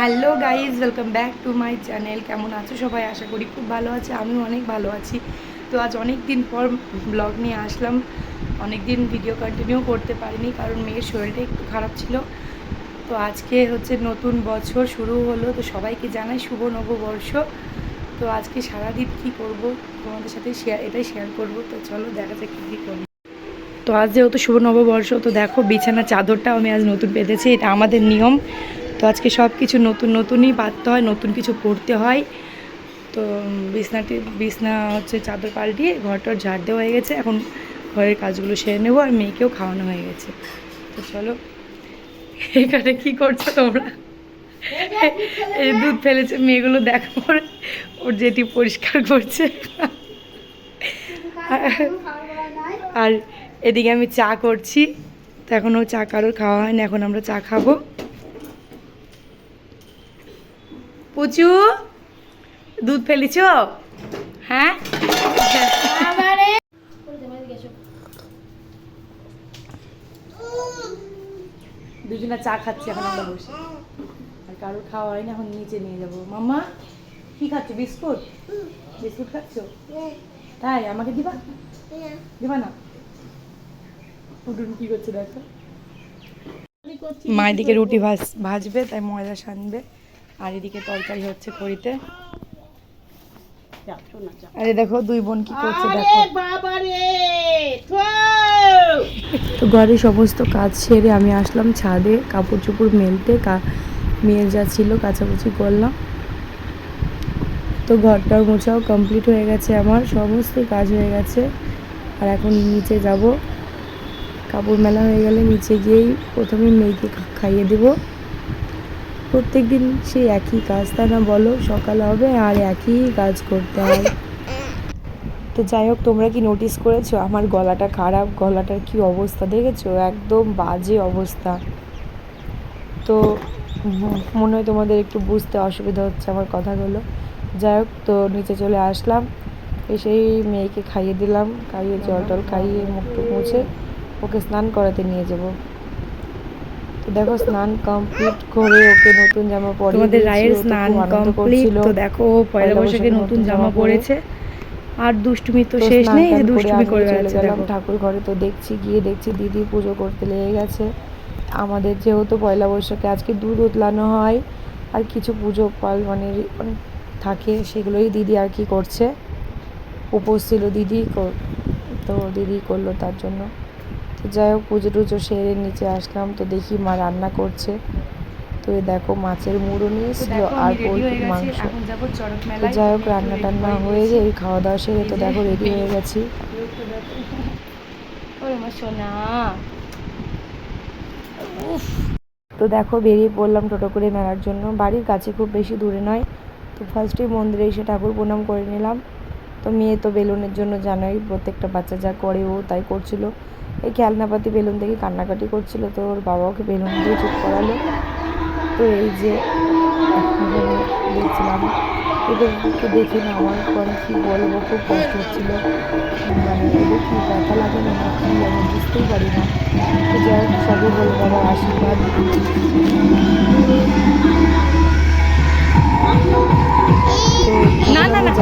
Hello guys welcome back to my channel কেমন আছো সবাই? আশা করি খুব ভালো আছে, আমিও অনেক ভালো আছি। তো আজ অনেক দিন পর ব্লগ নিয়ে আসলাম। অনেক দিন ভিডিও কন্টিনিউ করতে পারিনি কারণ মেয়ের শরীরটা একটু খারাপ ছিল। তো আজকে হচ্ছে নতুন বছর শুরু হলো, তো সবাইকে জানাই শুভ নববর্ষ। তো আজকে সারাদিন কী করব তোমাদের সাথে শেয়ার এটাই শেয়ার করব। তো চলো দেখা যাক কী কী করি। তো আজ যেহেতু শুভ নববর্ষ, তো দেখো বিছানা চাদরটাও আমি আজ নতুন পেতেছি, এটা আমাদের নিয়ম। তো আজকে সব কিছু নতুন, নতুনই পাততে হয়, নতুন কিছু পড়তে হয়। তো বিছনাটি বিছনা হচ্ছে চাদর পাল্টিয়ে ঘরটার ঝাড় দেওয়া হয়ে গেছে। এখন ঘরের কাজগুলো সেরে নেব আর মেয়েকেও খাওয়ানো হয়ে গেছে। তো চলো, এখানে কি করছ তোমরা? এই দুধ ফেলেছে, মেয়েগুলো দেখা পরে ওর যেটি পরিষ্কার করছে। আর এদিকে আমি চা করছি। তো এখনও চা কারোর খাওয়া হয়নি, এখন আমরা চা খাব। পুচু দুধ ফেলেছ? হ্যাঁ? দুজনে চা খাচ্ছি এখন আমরা বসে। আর কারোর খাওয়া হয়নি এখন নিচে নিয়ে যাব। মাম্মা কি খাচ্ছ? বিস্কুট? বিস্কুট খাচ্ছ? তাই আমাকে দিবা? দিবা না? পুটুন কি করছে দেখো? মায়ের দিকে রুটি ভাজ ভাজবে তাই ময়দা সানবে। আর এদিকে তরকারি হচ্ছে খড়িতে আরে দেখো দুই বোন কি করছে দেখো। তো ঘরে সমস্ত কাজ সেরে আমি আসলাম ছাদে কাপড় চোপড় মেলতে মেয়ের যা ছিল কাচাকুচি করলাম। তো ঘরটার মোছাও কমপ্লিট হয়ে গেছে আমার সমস্ত কাজ হয়ে গেছে। আর এখন নিচে যাব। কাপড় মেলা হয়ে গেলে নিচে গিয়েই প্রথমে মেয়েকে খাইয়ে দেবো। প্রত্যেক দিন সেই একই কাজ তা না বলো? সকাল হবে আর একই কাজ করতে হয়। তো যাই হোক, তোমরা কি নোটিস করেছ? আমার গলাটা খারাপ, গলাটার কি অবস্থা দেখেছ? একদম বাজে অবস্থা। তো মনে হয় তোমাদের একটু বুঝতে অসুবিধা হচ্ছে আমার কথাগুলো। যাই হোক, তো নিচে চলে আসলাম। এসেই মেয়েকে খাইয়ে দিলাম, খাইয়ে জল টল খাইয়ে মুখ টুক মুছে ওকে স্নান করাতে নিয়ে যাব। দেখো স্নান কমপ্লিট করে ওকে নতুন জামা পরে তোমাদের রায়ের স্নান কমপ্লিট তো দেখো ও পয়লা বৈশাখে নতুন জামা পরেছে। আর দুষ্টুমি তো শেষ নেই যে দুষ্টুমি করে গেলাম দেখো। ঠাকুর ঘরে তো দেখছি গিয়ে দেখছি দিদি পুজো করতে লেগে গেছে। আমাদের যেহেতু পয়লা বৈশাখে আজকে দুধ উতলানো হয় আর কিছু পুজো পাল মানে মানে থাকে সেগুলোই দিদি আর কি করছে। উপোস ছিল দিদি তো দিদি করল তার জন্য। তো যাই হোক পুজো টুজো সেরে নিচে আসলাম তো দেখি মা রান্না করছে। তো দেখো মাছের মুড়ো নিয়ে এসেছিল আর পোলট্রির মাংস। তো যাই হোক রান্না টান্না হয়ে। যায় খাওয়া দাওয়া সেরে তো দেখো রেডি হয়ে গেছি। তো দেখো বেরিয়ে পড়লাম টোটো করে মেলার জন্য। বাড়ির কাছে খুব বেশি দূরে নয়। তো ফার্স্টে মন্দিরে এসে ঠাকুর প্রণাম করে নিলাম। তো মেয়ে তো বেলুনের জন্য জানোই প্রত্যেকটা বাচ্চা যা করে ও তাই করছিল। এই খেলনাপাতি বেলুন দেখে কান্নাকাটি করছিল তো ওর বাবা ওকে বেলুন দিয়ে চুপ করালো। তো এই যে দেখছিলাম। এদেরকে দেখে না আমার পরে কী বলব খুব কষ্ট হচ্ছিল। মানে এদের কি ব্যথা লাগে না কি আমি বুঝতেই পারি না। তো যাই হোক সবই বলে বাবার আশীর্বাদ। না, না, না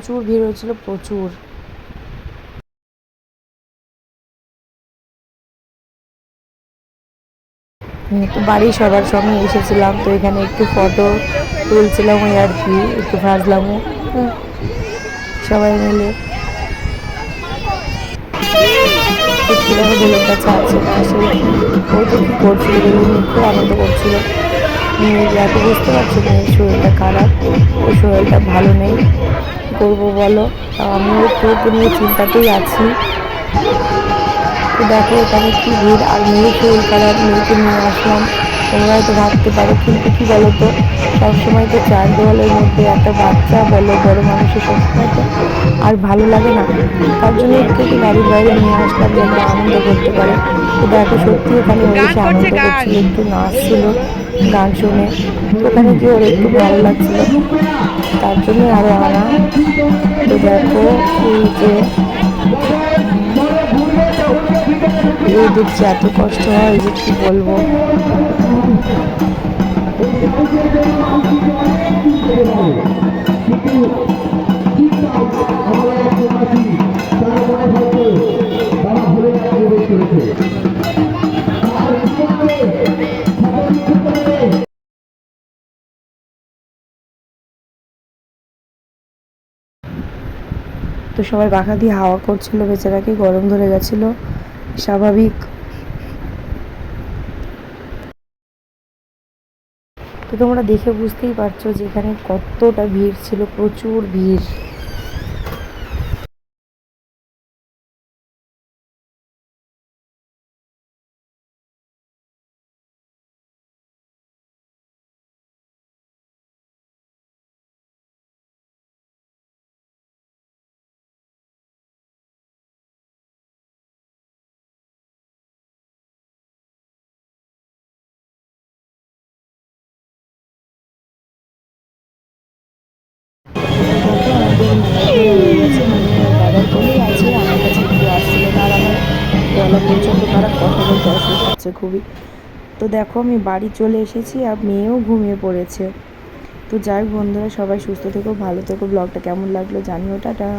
প্রচুর ভিড় হয়েছিল, প্রচুর। তো বাড়ির সবার সঙ্গে এসেছিলাম, তো এখানে একটু ফটো তুলছিলাম ওই আর কি, একটু ভাজলামও সবাই মিলে। তো ছেলেও বেলুনটা ছাড়ছে না ও তো কী করছিল বেলুন, খুব আনন্দ করছিল। মেয়ের বুঝতে পারছি মেয়ের শরীরটা খারাপ ওর শরীরটা ভালো নেই। করব বলো? আমি আমিও একটু নিয়ে চিন্তাতেই আছি। তো দেখো এখানে কি ভিড় আর মেয়ের শরীর কালার মেয়েকে নিয়ে আসলাম। তোমরা হয়তো ভাবতে পারো কিন্তু কি বলো তো সবসময় তো চার দেওয়ালের মধ্যে একটা বাচ্চা বলো বড় মানুষের সবসময় তো আর ভালো লাগে না। তার জন্য একটু একটু বাড়ির বাইরে নিয়ে আসলাম যেন আনন্দ করতে পারে। তো দেখো সত্যি ওখানে এসে আনন্দ করছিল একটু নাচছিল গান শুনে। ওখানে গিয়ে ওর একটু ভালো লাগছিল। তার জন্য আরও আনা। তো দেখো এই যে এই দেখছি এত কষ্ট হয় যে কি বলব? তো সবাই পাখা দিয়ে হাওয়া করছিল, বেচারাকে গরম ধরে গেছিল। স্বাভাবিক। তো তোমরা দেখে বুঝতেই পারছ যে এখানে কতটা ভিড় ছিল প্রচুর ভিড়। দাদার আছে, আমার কাছে ঘুরে আসছিল আর আমার গলা পর্যন্ত খারাপ কথা বলতে হচ্ছে খুবই। তো দেখো, আমি বাড়ি চলে এসেছি আর মেয়েও ঘুমিয়ে পড়েছে। তো যাই বন্ধুরা, সবাই সুস্থ থেকো, ভালো থেকো, ব্লগটা কেমন লাগল জানিও, টাটা।